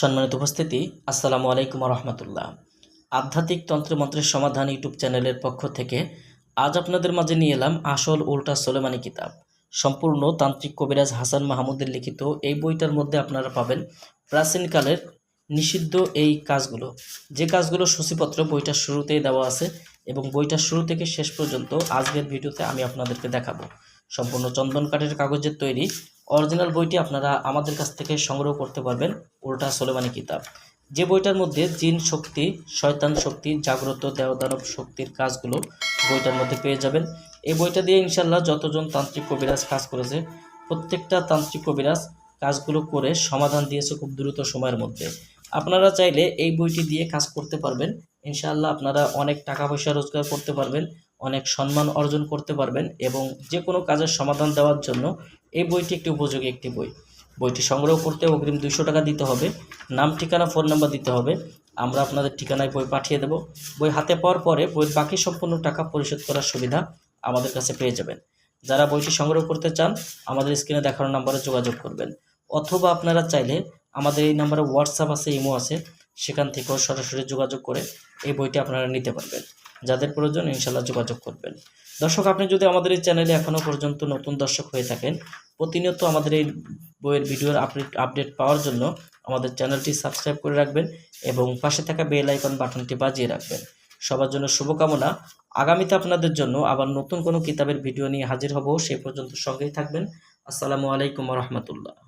সম্মানিত উপস্থিতি, আসসালামু আলাইকুম রহমতুল্লাহ আধ্যাত্মিক তন্ত্রমন্ত্রের সমাধান ইউটিউব চ্যানেলের পক্ষ থেকে আজ আপনাদের মাঝে নিয়ে এলাম আসল উল্টা সোলেমানি কিতাব। সম্পূর্ণ তান্ত্রিক কবিরাজ হাসান মাহমুদের লিখিত এই বইটার মধ্যে আপনারা পাবেন প্রাচীনকালের নিষিদ্ধ এই কাজগুলো। যে কাজগুলো সূচিপত্র বইটার শুরুতেই দেওয়া আছে এবং বইটার শুরু থেকে শেষ পর্যন্ত আজকের ভিডিওতে আমি আপনাদেরকে দেখাবো। সম্পূর্ণ চন্দন কাঠের কাগজের তৈরি, অরিজিনাল বইটি আপনারা আমাদের কাছ থেকে সংগ্রহ করতে পারবেন। উল্টা সোলেমানি কিতাব। যে বইটার মধ্যে জিন শক্তি, শয়তান শক্তি, জাগ্রত দেওদানব শক্তির কাজগুলো বইটার মধ্যে পেয়ে যাবেন। এই বইটা দিয়ে ইনশাল্লাহ যতজন তান্ত্রিক কবিরাজ কাজ করেছে, প্রত্যেকটা তান্ত্রিক কবিরাজ কাজগুলো করে সমাধান দিয়েছে খুব দ্রুত সময়ের মধ্যে। আপনারা চাইলে এই বইটি দিয়ে কাজ করতে পারবেন। ইনশাআল্লাহ আপনারা অনেক টাকা পয়সা রোজগার করতে পারবেন, অনেক সম্মান অর্জন করতে পারবেন এবং যে কোনো কাজের সমাধান দেওয়ার জন্য এই বইটি একটি উপযোগী একটি বই। বইটি সংগ্রহ করতে অগ্রিম দুশো টাকা দিতে হবে। নাম, ঠিকানা, ফোন নাম্বার দিতে হবে। আমরা আপনাদের ঠিকানায় বই পাঠিয়ে দেব। বই হাতে পাওয়ার পরে বইয়ের বাকি সম্পূর্ণ টাকা পরিশোধ করার সুবিধা আমাদের কাছে পেয়ে যাবেন। যারা বইটি সংগ্রহ করতে চান, আমাদের স্ক্রিনে দেখানো নাম্বারে যোগাযোগ করবেন। অথবা আপনারা চাইলে আমাদের এই নাম্বারে হোয়াটসঅ্যাপ আছে, ইমো আছে, সেখান থেকেও সরাসরি যোগাযোগ করে এই বইটি আপনারা নিতে পারবেন। যাদের প্রয়োজন ইনশাল্লাহ যোগাযোগ করবেন। দর্শক, আপনি যদি আমাদের এই চ্যানেলে এখনও পর্যন্ত নতুন দর্শক হয়ে থাকেন, প্রতিনিয়ত আমাদের এই বইয়ের ভিডিওর আপডেট আপডেট পাওয়ার জন্য আমাদের চ্যানেলটি সাবস্ক্রাইব করে রাখবেন এবং পাশে থাকা বেল আইকন বাটনটি বাজিয়ে রাখবেন। সবার জন্য শুভকামনা। আগামীতে আপনাদের জন্য আবার নতুন কোনো কিতাবের ভিডিও নিয়ে হাজির হব। সে পর্যন্ত সঙ্গেই থাকবেন। আসসালামু আলাইকুম রহমতুল্লাহ।